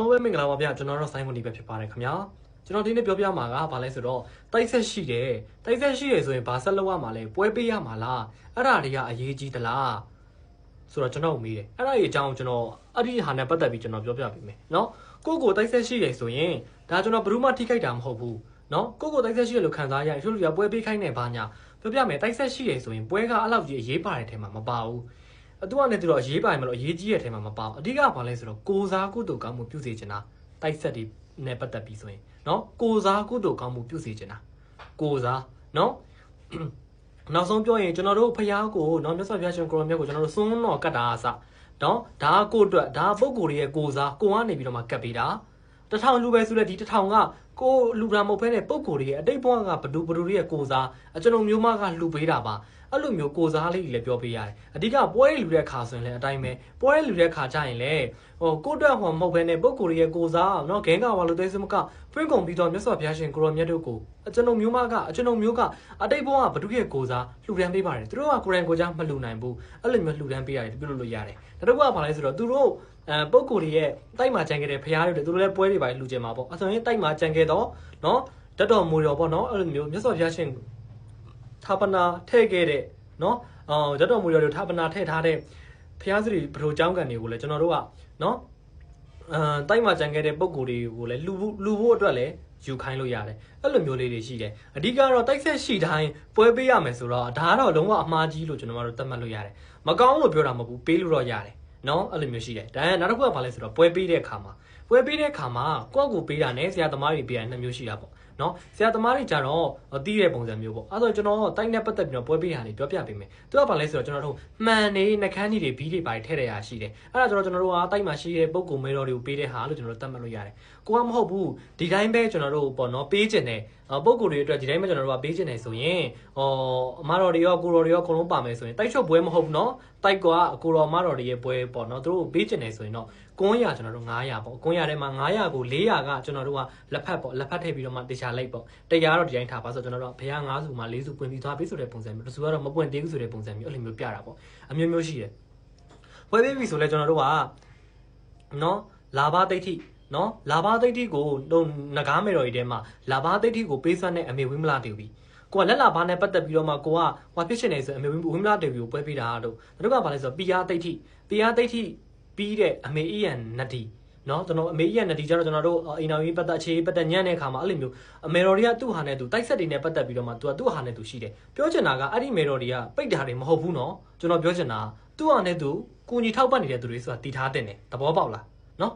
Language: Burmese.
အားလုံးပဲမင်္ဂလာပါဗျကျွန်တော်တို့ဆိုင်းမွန်ဒီပဲဖြစ်ပါတယ်ခင်ဗျာကျွန်တော်ဒီနေ့ပြောပြမှာကဘာလဲဆိုတော့တိုက်ဆက်ရှိတယ်တိုက်ဆက်ရှိတယ်ဆိုရင်ဘာဆက်လုပ်ရမှာလဲပွဲပေးရမှာလားအဲ့ဒါတွေကအရေးကြီးသလားဆိုတော့ကျွန်တော်မေးတယ်အဲ့ဒါကြီးအကြောင်းကျွန်တော်အဲ့ဒီဟာနဲ့ပတ်သက်ပြီးကျွန်တော်ပြောပြပေးမယ်เนาะကိုကိုတိုက်ဆက်ရှိတယ်ဆိုရင်ဒါကျွန်တော်ဘယ်သူမှထိခိုက်တာမဟုတ်ဘူးเนาะကိုကိုတိုက်ဆက်ရှိတယ်လို့ခံစားရရင်သူတို့ကပွဲပေးခိုင်းနေပါညာပြောပြမယ်တိုက်ဆက်ရှိတယ်ဆိုရင်ပွဲကအဲ့လောက်ကြီးအရေးပါတယ်ထဲမှာမပါဘူး သူကလည်းသူတော့အရေးပါရင်မလို့အရေးကြီးတဲ့ထဲမှာမပါဘူးအဓိကဘာလဲဆိုတော့ကိုစားကုသိုလ်ကောင်းမှုပြုစေချင်တာတိုက်ဆက်တွေနဲ့ပတ်သက်ပြီးဆိုရင်နော်ကိုစားကုသိုလ်ကောင်းမှုပြုစေချင်တာကိုစားနော်နောက်ဆုံးပြောရင်ကျွန်တော်တို့ဖျားကိုနော်မြတ်စွာဘုရားရှင်ကိုရောမြတ်ကိုကျွန်တော်တို့စွန်းတော်ကတ်တာအစနော်ဒါကကိုအတွက်ဒါပုံကိုရဲ့ကိုစားကိုကနေပြီးတော့မှကတ်ပေးတာတထောင်လူပဲဆိုတဲ့ဒီတထောင်က ကိုလူတာမဟုတ်ဘဲနဲ့ပုံကိုယ်တွေရဲ့အတိတ်ဘဝကဘဒူဘဒူတွေရဲ့ကိုစားအကျွန်ုံမျိုးမကလှူပေးတာပါအဲ့လိုမျိုးကိုစားလေးကြီးလည်းပြောပေးရတယ်အဓိကပွဲလူတဲ့ခါဆိုရင်လည်းအတိုင်းပဲပွဲလူတဲ့ခါကျရင်လည်းဟိုကိုအတွက်ဟောမဟုတ်ဘဲနဲ့ပုံကိုယ်တွေရဲ့ကိုစားနော်ဂဲကဝါလူသိစမကဖွင့်ကုန်ပြီးတော့မြတ်စွာဘုရားရှင်ကိုရောမြတ်တို့ကိုအကျွန်ုံမျိုးမကအကျွန်ုံမျိုးကအတိတ်ဘဝကဘဒူရဲ့ကိုစားလှူဒန်းပေးပါတယ်သူတို့ကကိုရန်ကိုကြားမလှူနိုင်ဘူးအဲ့လိုမျိုးလှူဒန်းပေးရတယ်ပြုလုပ်လို့ရတယ်နောက်တစ်ခုကဘာလဲဆိုတော့သူတို့အဲပုံကိုယ်တွေရဲ့တိုက်မှာကြံခဲ့တဲ့ဘုရားတွေသူတို့လည်းပွဲတွေပါလှူကြမှာပေါ့အစွန်ရင်တိုက်မှာကြံခဲ့သောနော်တတော်မူရောပေါ့နော်အဲ့လိုမျိုးမြတ်စွာဘုရားရှင်သာပနာထည့်ခဲ့တဲ့နော်အော်တတော်မူရောတွေသာပနာထည့်ထားတဲ့ဘုရားစရိဘထိုကျောင်းကန်တွေကိုလည်းကျွန်တော်တို့ကနော်အဲတိုက်မှာကြံခဲ့တဲ့ပုံကိုယ်တွေကိုလည်းလူလူဖို့အတွက်လည်းယူခိုင်းလို့ရတယ်အဲ့လိုမျိုးလေးတွေရှိတယ်အဓိကတော့တိုက်ဆက်ရှိတိုင်းပွဲပေးရမယ်ဆိုတော့ဒါကတော့လုံးဝအမှားကြီးလို့ကျွန်တော်တို့သတ်မှတ်လို့ရတယ်မကောင်းလို့ပြောတာမဟုတ်ဘူးပေးလို့တော့ရတယ် နော်အဲ့လိုမျိုးရှိတယ်ဒါနဲ့နောက်တစ်ခုကဘာလဲဆိုတော့ပွဲပေးတဲ့အခါမှာပွဲပေးတဲ့အခါမှာကိုယ့်ကိုပေးတာနဲ့ဆရာသမားတွေပေးတာနှစ်မျိုးရှိတာပေါ့နော်ဆရာသမားတွေကြတော့တီးတဲ့ပုံစံမျိုးပေါ့အဲ့ဒါဆိုကျွန်တော်တိုက်နဲ့ပတ်သက်ပြီးတော့ပွဲပေးတာတွေပြောပြပေးမယ်သူကဘာလဲဆိုတော့ကျွန်တော်တို့မှန်နေနှကန်းကြီးတွေဘီးတွေပါထည့်ရရရှိတယ်အဲ့ဒါကျွန်တော်တို့ကတိုက်မှာရှိတဲ့ပုံကုမဲတော်တွေကိုပေးတဲ့ဟာလို့ကျွန်တော်တို့သတ်မှတ်လို့ရတယ်ကိုကမဟုတ်ဘူးဒီတိုင်းပဲကျွန်တော်တို့ပေါ့နော်ပေးခြင်းနဲ့ ပုံကုတွေအတွက်ဒီတိုင်းပဲကျွန်တော်တို့ကပေးခြင်းနဲ့ဆိုရင်ဟောအမတော်တွေရောကိုတော်တွေရောအကုန်လုံးပါမယ်ဆိုရင်တိုက်ချုပ်ပွဲမဟုတ်ဘူးနော်တိုက်ကအကိုတော်အမတော်တွေရဲ့ပွဲပေါ့နော်သူတို့ပေးခြင်းနဲ့ဆိုရင်တော့ကွန်းရကျွန်တော်တို့900ပေါ့ကွန်းရထဲမှာ900ကို400ကကျွန်တော်တို့ကလက်ဖက်ပေါ့လက်ဖက်ထည့်ပြီးတော့မှတခြားလိုက်ပေါ့တရားတော့ဒီတိုင်းထားပါဆိုကျွန်တော်တို့ကဘုရား9စုမှာ4စုပွင့်ပြီးသွားပြီဆိုတဲ့ပုံစံမျိုးတစုကတော့မပွင့်သေးဘူးဆိုတဲ့ပုံစံမျိုးအဲ့လိုမျိုးပြတာပေါ့အမျိုးမျိုးရှိတယ်ပွဲပေးပြီဆိုလဲကျွန်တော်တို့ကနော်လာဘဒိဋ္ဌိ နော်လာဘဒိဋ္ဌိကိုဟိုငကားမေတော်ကြီးထဲမှာလာဘဒိဋ္ဌိကိုပေးစွမ်းတဲ့အမေဝိမလာတေပြီကိုကလက်လာဘာနဲ့ပတ်သက်ပြီးတော့မှကိုကဟွာဖြစ်ရှင်နေဆိုအမေဝိမလာတေပြီကိုပွဲပေးတာတို့တို့ကဘာလဲဆိုတော့ပိယာဒိဋ္ဌိပိယာဒိဋ္ဌိပြီးတဲ့အမေအီယန်နတီနော်ကျွန်တော်အမေကြီးကနတီကျတော့ကျွန်တော်တို့အိမ်တော်ကြီးပတ်သက်အခြေပတ်သက်ညံ့တဲ့ခါမှာအဲ့လိုမျိုးအမေတော်တွေကသူ့ဟာနဲ့သူတိုက်ဆက်တွေနဲ့ပတ်သက်ပြီးတော့မှသူကသူ့ဟာနဲ့သူရှိတယ်ပြောချင်တာကအဲ့ဒီမေတော်တွေကပိတ်တာတွေမဟုတ်ဘူးနော်ကျွန်တော်ပြောချင်တာသူ့ဟာနဲ့သူကိုကြီးထောက်ပတ်နေတဲ့သူတွေဆိုတာတည်ထားတဲ့တယ်သဘောပေါက်လားနော်